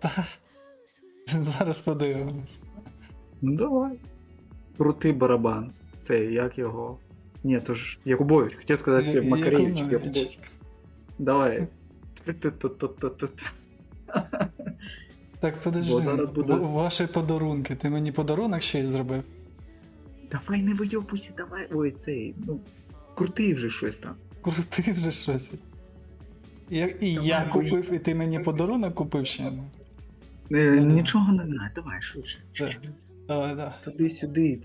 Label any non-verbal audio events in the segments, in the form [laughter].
Та. Зараз подивимось. Ну давай. Крутий барабан. Це як його. Ні, то ж Якубович. Хотів сказати Макаревич. Якубович. Давай. Так, подожди. Бо зараз буде- Ваші подарунки. Ти мені подарунок ще й зробив? Давай не вийобуйся, давай. Ой, цей. Ну, крутий вже щось там. Крути вже щось. Я, і Давай, я купив, і ти мені подарунок купив ще. Е. Нічого не знаю, давай швидше. Так. Давай, давай. Туди-сюди.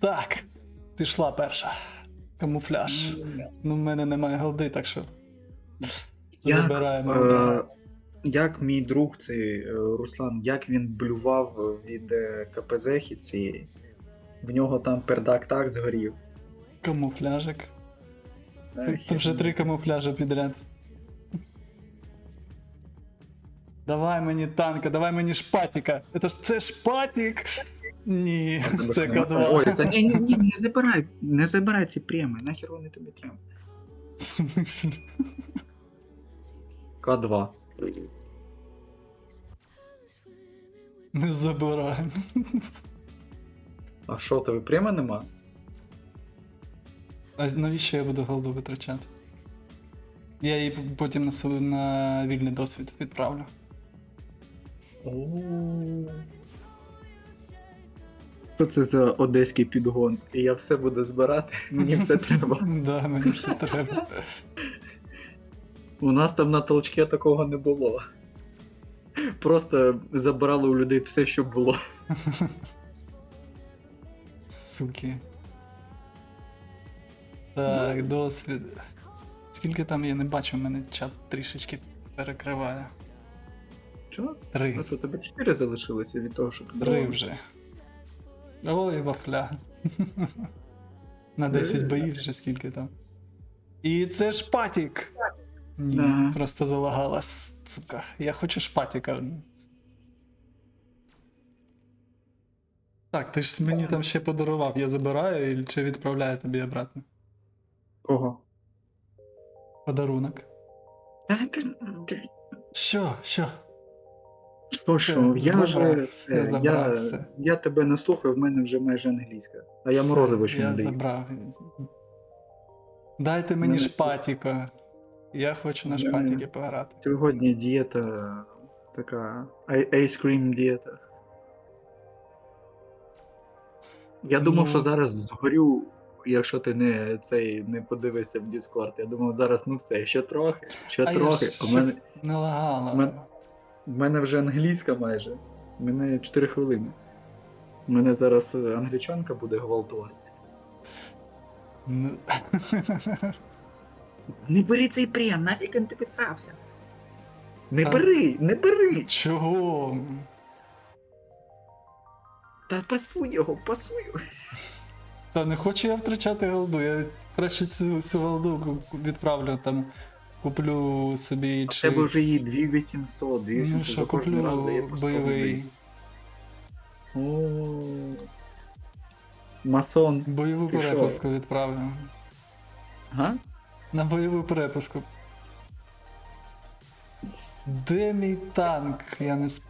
Так. Пішла перша. Камуфляж. Ну, в мене немає голди, так що. Як, Забираємо. е, як мій друг цей е, Руслан, як він блював від е, КПЗ цієї. В нього там пердак так згорів. Камуфляжик. Тут вже три камуфляжа підряд. Давай мені танка, давай мені шпатіка. Це ж це шпатік. Ні, [laughs] це К2. Ой, та ні, ні, ні, не [laughs] забирай, не забирай ці преми, нахер вони тобі треба. В смислі? К2. Не забирай. А що, тебе према нема? А навіщо я буду голду витрачати? Я її потім на, на вільний досвід відправлю. Що це за одеський підгон? І я все буду збирати, [laughs] мені все треба. [laughs] Да, мені все треба. У нас там на толчке такого не було. Просто забирали у людей все, що було. Суки. Так, досвід. Скільки там я не бачу, мене чат трішечки перекриває. Що? Три. Ну що, тебе 4 залишилося від того, що Три вже. Ой, вафля. [laughs] На 10 боїв вже скільки там. І це ж патік. Ні, Ага. просто залагала, сука. Я хочу шпатіка. Так, ти ж мені там ще подарував, я забираю чи відправляю тобі обратно. Кого? Подарунок. А, ти- Що, що? Що, що? Я забрав, вже все, все. забрав, Я, все. я тебе не слухаю, в мене вже майже англійська. А я Все, морозиво ще Я не даю. забрав. Дайте мені Мене- шпатіка. Я хочу на Мене- шпатіки пограти. Сьогодні дієта така. ай- Ice cream дієта. Я думав, Ну. що зараз згорю, якщо ти не цей не подивишся в Discord. Я думав, зараз ну все, ще трохи, ще А я трохи. ж У мене, не лагала. у мене- у мене вже англійська майже. У мене 4 хвилини. У мене зараз е, англічанка буде гвалтувати. Ну, [laughs] Не бери цей прем, нафіг він ти писався. Не А- бери, не бери! Чого? Та пасуй його, пасуй. Та не хочу я втрачати голду. Я краще цю, цю голду відправлю там. Куплю собі чи. тебе вже її 2800, 2800 Ну що, раз дає куплю по 100 бойовий. О, Масон. Бойову Ти що? перепуску відправлю. Га? На бойову перепуску. Де мій танк? Я не сп...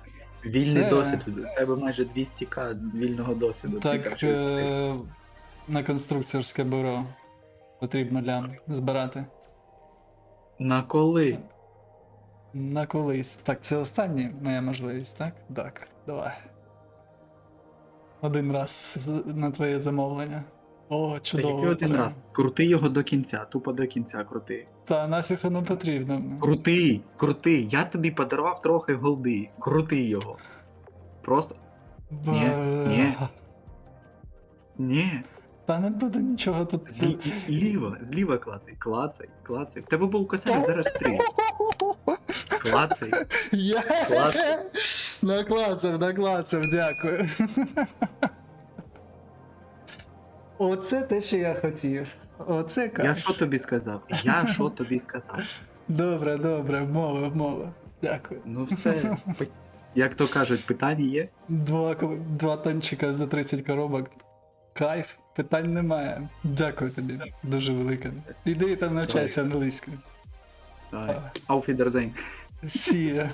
Вільний Це- досвід. У тебе майже 200к вільного досвіду. Так е... на конструкторське бюро потрібно лям збирати. На коли? На колись. Так, це остання моя можливість, так? Так, давай. Один раз на твоє замовлення. О, чудово. який один прям. раз. Крути його до кінця, тупо до кінця крути. Та нафіг воно потрібно. Крути, крути. Я тобі подарував трохи голди. Крути його. Просто. Ні, ні. Ні. Та не буде нічого тут. Злі- Зліва, зліва клацай, клацай, клацай. В тебе був косарь, зараз три. Клацай. Я Клацай. наклацав, наклацав, дякую. Оце те, що я хотів. Оце Я що тобі сказав? Я що тобі сказав? Добре, добре, мова, мова. Дякую. Ну все. Як то кажуть, питання є? Два, два танчика за 30 коробок. Кайф, питань немає. Дякую тобі. Дуже велике. Іди там навчайся англійською. Auf Wiedersehen. Сія.